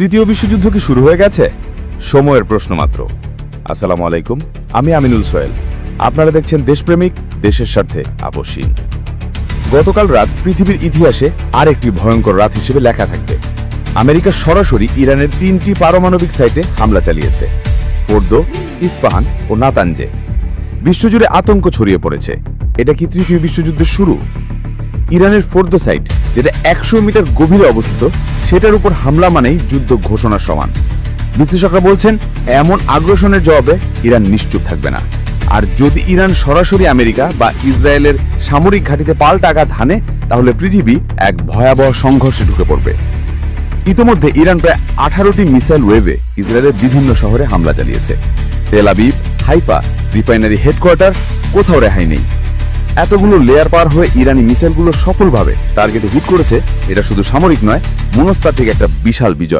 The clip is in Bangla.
তৃতীয় বিশ্বযুদ্ধ কি শুরু হয়ে গেছে? সময়ের প্রশ্ন মাত্র। আসসালামু আলাইকুম, আমি আমিনুল সোয়েল আপনারা দেখছেন দেশপ্রেমিক, দেশের স্বার্থে আপসীন। গতকাল রাত পৃথিবীর ইতিহাসে আরেকটি ভয়ঙ্কর রাত হিসেবে লেখা থাকবে। আমেরিকা সরাসরি ইরানের তিনটি পারমাণবিক সাইটে হামলা চালিয়েছে। ফোর্দো, ইস্পাহান ও নাতানজে। বিশ্বজুড়ে আতঙ্ক ছড়িয়ে পড়েছে। এটা কি তৃতীয় বিশ্বযুদ্ধের শুরু? ইরানের ফোর্দো সাইট, যেটা একশো মিটার গভীরে অবস্থিত, সেটার উপর হামলা মানেই যুদ্ধ ঘোষণার সমান। বিশ্লেষকরা বলছেন, এমন আগ্রাসনের জবাবে ইরান নিশ্চুপ থাকবে না। আর যদি ইরান সরাসরি আমেরিকা বা ইসরায়েলের সামরিক ঘাঁটিতে পাল্টা আঘাত হানে, তাহলে পৃথিবী এক ভয়াবহ সংঘর্ষে ঢুকে পড়বে। ইতোমধ্যে ইরান প্রায় আঠারোটি মিসাইল ওয়েভে ইসরায়েলের বিভিন্ন শহরে হামলা চালিয়েছে। Tel Aviv, Haifa, refinery headquarter, কোথাও রেহাই নেই। এতগুলো লেয়ার পার হয়ে ইরানি মিসাইলগুলো সফলভাবে টার্গেটে হিট করেছে, এটা শুধু সামরিক নয়, মনস্তাত্ত্বিক একটা বিশাল বিজয়।